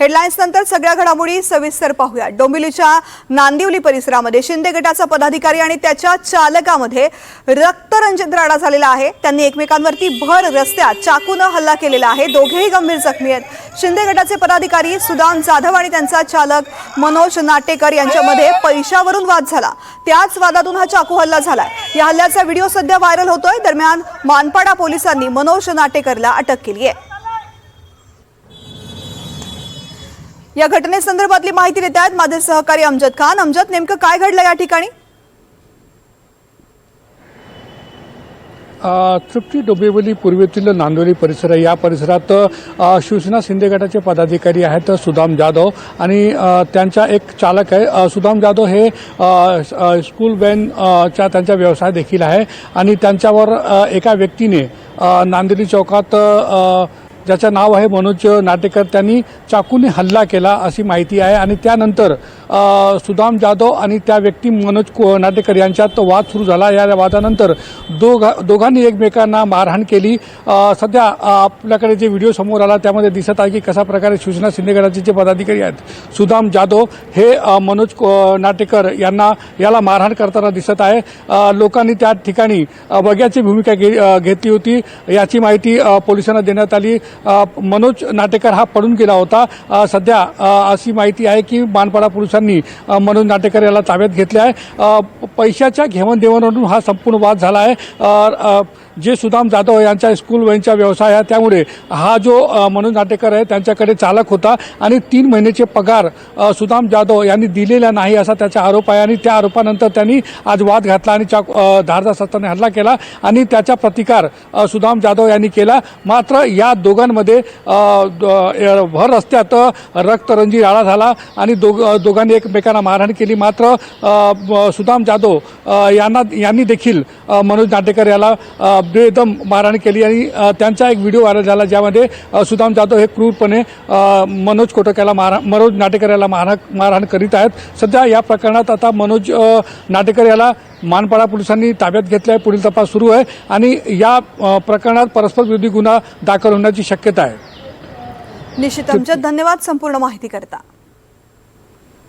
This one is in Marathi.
हेडलाईन्स नंतर सगळ्या घडामोडी सविस्तर पाहूया डोंबिवलीच्या नांदिवली परिसरामध्ये शिंदे गटाचा पदाधिकारी आणि त्याच्या चालकामध्ये रक्तरंजित राडा झालेला आहे. त्यांनी एकमेकांवरती भर रस्त्यात चाकूनं हल्ला केलेला आहे. दोघेही गंभीर जखमी आहेत. शिंदे गटाचे पदाधिकारी सुदाम जाधव आणि त्यांचा चालक मनोज नाटेकर यांच्यामध्ये पैशावरून वाद झाला. त्याच वादातून हा चाकू हल्ला झालाय. या हल्ल्याचा व्हिडिओ सध्या व्हायरल होतोय. दरम्यान मानपाडा पोलिसांनी मनोज नाटेकरला अटक केली आहे. या घटनेसंदर्भातली माहिती देत आहेत माझे सहकारी अमजद खान. अमजद नेमकं काय घडलं या ठिकाणी? तृप्ती डोंबिवली पूर्वेतील नांदोली परिसर आहे. या परिसरात शिवसेना शिंदे गटाचे पदाधिकारी आहेत सुदाम जाधव आणि त्यांचा एक चालक आहे. सुदाम जाधव हे स्कूल व्हॅन चा त्यांचा व्यवसाय देखील आहे आणि त्यांच्यावर एका व्यक्तीने नांदोली नांदेली चौकात ज्याचं नाव आहे मनोज नाटेकर त्यांनी चाकूने हल्ला केला अशी माहिती आहे. आणि त्यानंतर सुदाम जाधव आणि त्या व्यक्ती मनोज को- नाटेकर यांच्यात वाद सुरू झाला. या वादानंतर दोघा दोघांनी एकमेकांना मारहाण केली. सध्या आपल्याकडे जे व्हिडिओ समोर आला त्यामध्ये दिसत आहे की कशा प्रकारे शिवसेना शिंदेगडाचे जे पदाधिकारी आहेत सुदाम जाधव हे मनोज को- नाटेकर यांना याला मारहाण करताना दिसत आहे. लोकांनी त्या ठिकाणी बग्याची भूमिका घे- घेतली होती. याची माहिती पोलिसांना देण्यात आली. मनोज नाटेकर हा पडून गेला होता. सध्या अशी माहिती आहे की मानपाडा पोलिसांनी मनोज नाटेकर याला ताब्यात घेतले आहे. पैशाच्या घेवाणदेवाणवरून हा संपूर्ण वाद झाला आहे. जे सुदाम जाधव यांच्या स्कूल व्हॅनचा व्यवसाय आहे त्यामुळे हा जो मनोज नाटेकर आहे त्यांच्याकडे चालक होता आणि तीन महिन्याचे पगार सुदाम जाधव यांनी दिलेला नाही असा त्याचा आरोप आहे. आणि त्या आरोपानंतर त्यांनी आज वाद घातला आणि चाक अ, धारदार हल्ला केला आणि त्याचा प्रतिकार सुदाम जाधव यांनी केला. मात्र या दोघांमध्ये भर रस्त्यात रक्तरंजी राळा झाला आणि दोघ दोघांनी एकमेकांना मारहाण केली. मात्र सुदाम जाधव यांना यांनी देखील मनोज नाटेकर याला बेदम मारहाण केली आणि त्यांचा एक व्हिडिओ व्हायरल झाला ज्यामध्ये सुदाम जाधव हे क्रूरपणे मनोज कोटक याला मारा मनोज नाटेकर याला मारहाण मारहाण करीत आहेत. सध्या या प्रकरणात आता मनोज नाटेकर याला मानपाडा पोलिसांनी ताब्यात घेतला आहे पुढील तपास सुरू आहे आणि या प्रकरणात परस्पर विरोधी गुन्हा दाखल होण्याची शक्यता आहे. निश्चित अमजद धन्यवाद संपूर्ण माहिती करता